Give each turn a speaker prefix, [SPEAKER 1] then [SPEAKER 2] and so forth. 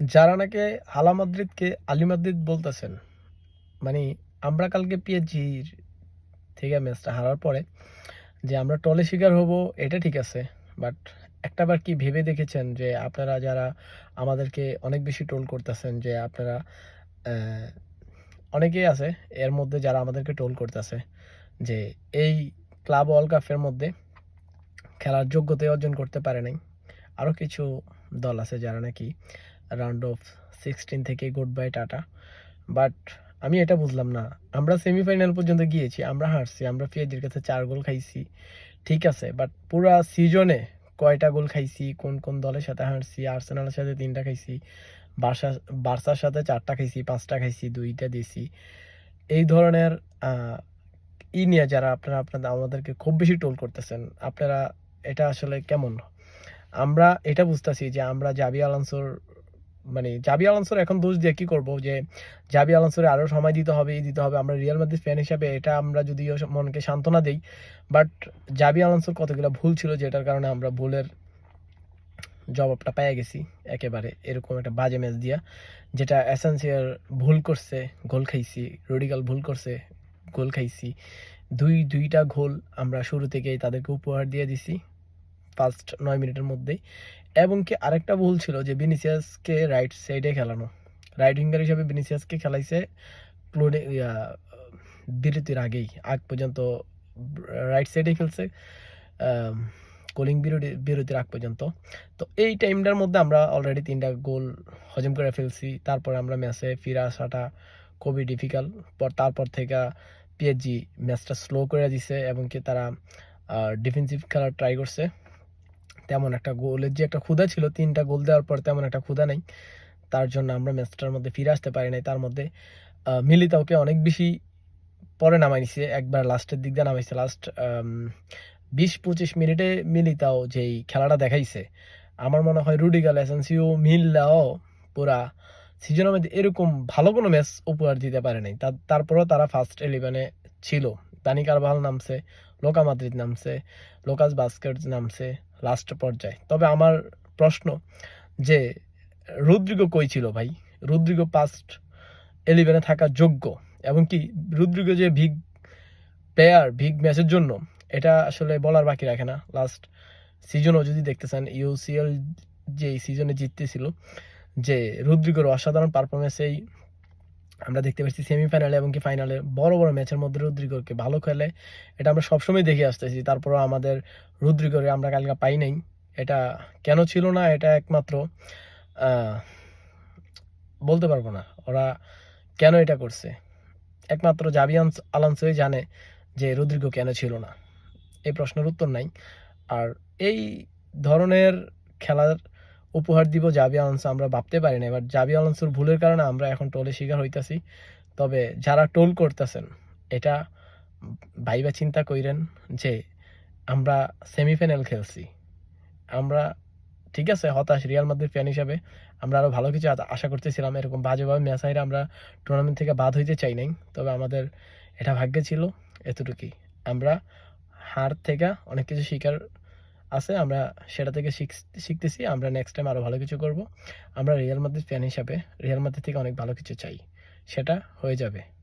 [SPEAKER 1] যারা নাকি হালা মাদ্রিদকে আলী মাদ্রিদ বলতেছেন মানে আমরা কালকে পিএসজির থেকে ম্যাচটা হারার পরে যে আমরা টলে শিকার হব, এটা ঠিক আছে। বাট একটাবার কি ভেবে দেখেছেন যে আপনারা যারা আমাদেরকে অনেক বেশি টোল করতেছেন যে আপনারা অনেকেই আছে এর মধ্যে যারা আমাদেরকে টোল করতেছে যে এই ক্লাব ওয়ার্ল্ড কাপের মধ্যে খেলার যোগ্যতা অর্জন করতে পারে নাই। আরও কিছু দল আছে যারা নাকি রাউন্ড অফ সিক্সটিন থেকে গুড বাই টাটা। বাট আমি এটা বুঝলাম না। আমরা সেমিফাইনাল পর্যন্ত গিয়েছি, আমরা হারছি, আমরা পিএজির কাছে চার গোল খাইছি, ঠিক আছে। বাট পুরা সিজনে কয়টা গোল খাইছি, কোন কোন দলের সাথে হারছি আর্সেনালের সাথে তিনটা খাইছি বার্সা বার্সার সাথে চারটা খাইছি, পাঁচটা খাইছি, দুইটা দিছি। এই ধরনের ই নিয়ে যারা আপনারা, আপনাদের, আমাদেরকে খুব বেশি টোল করতেছেন, আপনারা এটা আসলে কেমন? আমরা এটা বুঝতেছি যে আমরা জাবি আলানসোর মানে জাবি আলানসোর এখন দোষ দিয়ে কি করব? যে জাবি আলানসোরে আরও সময় দিতে হবে দিতে হবে। আমরা রিয়াল মাদ্রিদ ফ্যান হিসাবে এটা আমরা যদিও মনকে সান্ত্বনা দিই বাট জাবি আলানসোর কতগুলো ভুল ছিল যেটার কারণে আমরা ভুলের জবাবটা পেয়ে গেছি একেবারে। এরকম একটা বাজে ম্যাচ দিয়া, যেটা অ্যাসেন্সিয়ার ভুল করছে, গোল খাইছি রডিগাল ভুল করছে, গোল খাইছি। দুই, দুইটা গোল আমরা শুরু থেকেই তাদেরকে উপহার দিয়ে দিছি। ফার্স্ট নয় মিনিটের মধ্যেই। এবং কি আরেকটা ভুল ছিল যে বিনিসিয়াসকে রাইট সাইডে খেলানো। রাইট উইঙ্গার হিসাবে বিনিসিয়াসকে খেলাইছে ক্লোডে বিরতির আগেই। আগ পর্যন্ত রাইট সাইডে খেলছে কোলিং বিরতি বিরতির আগ পর্যন্ত। তো এই টাইমটার মধ্যে আমরা অলরেডি তিনটা গোল হজম করে ফেলছি। তারপরে আমরা ম্যাচে ফিরে আসাটা খুবই ডিফিকাল্ট পর, তারপর থেকে পিএসজি ম্যাচটা স্লো করে দিছে এবং কি তারা ডিফেন্সিভ খেলার ট্রাই করছে। তেমন একটা গোলের যে একটা ক্ষুধা ছিল, তিনটা গোল দেওয়ার পর তেমন একটা ক্ষুধা নেই। তার জন্য আমরা ম্যাচটার মধ্যে ফিরে আসতে পারি নাই। তার মধ্যে মিলিতাওকে অনেক বেশি পরে নামাই নিছে। একবার লাস্টের দিক দিয়ে নামাইছে। লাস্ট বিশ পঁচিশ মিনিটে মিলিতাও যেই খেলাটা দেখাইছে, আমার মনে হয় রুডিগাল এসেন্সিও মিললাও পুরা সিজনের মধ্যে এরকম ভালো কোনো ম্যাচ উপহার দিতে পারে নাই। তার- তারপরেও তারা ফার্স্ট ইলেভেনে ছিল। দানি কারবাল নামছে, লোকা মাদ্রিদ নামছে, লোকাস বাস্কেট নামছে। লাস্ট পর্যায়ে। তবে আমার প্রশ্ন যে, রুদ্রিগো কই ছিল ভাই? রুদ্রিগো পাস্ট এলিভেনে থাকা যোগ্য? এবং কি রুদ্রিগো যে ভিগ প্লেয়ার ভিগ ম্যাচের জন্য, এটা আসলে বলার বাকি রাখে না। লাস্ট সিজনও যদি দেখতে চান ইউসিএল যে সিজনে জিততেছিল, যে রুদ্রিগোর অসাধারণ পারফরমেন্সেই আমরা দেখতে পাচ্ছি সেমিফাইনালে এবং কি ফাইনালে বড় বড় ম্যাচের মধ্যে রুদ্রিগোরকে ভালো খেলে। এটা আমরা সবসময় দেখে আসতেছি। তারপরও আমাদের রুদ্রিগোরে আমরা কালকে পাই নাই। এটা কেন ছিল না, এটা একমাত্র বলতে পারব না। ওরা কেন এটা করছে? একমাত্র জাবিয়ান আলানসোই জানে যে রুদ্রিগো কেন ছিল না। এই প্রশ্নের উত্তর নাই। আর এই ধরনের খেলার উপহার দিব, জাবি আলানসো আমরা ভাবতে পারি না এবার জাবি আলানসোর ভুলের কারণে আমরা এখন টোলে শিকার হইতাছি। তবে যারা টোল করতেছেন, এটা ভাইবা চিন্তা কইরেন যে আমরা সেমিফাইনাল খেলছি। আমরা, ঠিক আছে, হতাশ রিয়াল মাদ্রিদ ফ্যান হিসাবে আমরা আরও ভালো কিছু আশা করতেছিলাম, এরকম বাজেভাবে ম্যাচ হাইরে আমরা টুর্নামেন্ট থেকে বাদ হইতে চাই নাই। তবে আমাদের এটা ভাগ্যে ছিল এতটুকুই। আমরা হার থেকে অনেক কিছু শিকার আছে, আমরা সেটা থেকে শিখ- শিখতেছি, আমরা নেক্সট টাইম আরও ভালো কিছু করব। আমরা রিয়াল মাদ্রিদ ফ্যান হিসাবে রিয়াল মাদ্রিদ থেকে অনেক ভালো কিছু চাই, সেটা হয়ে যাবে।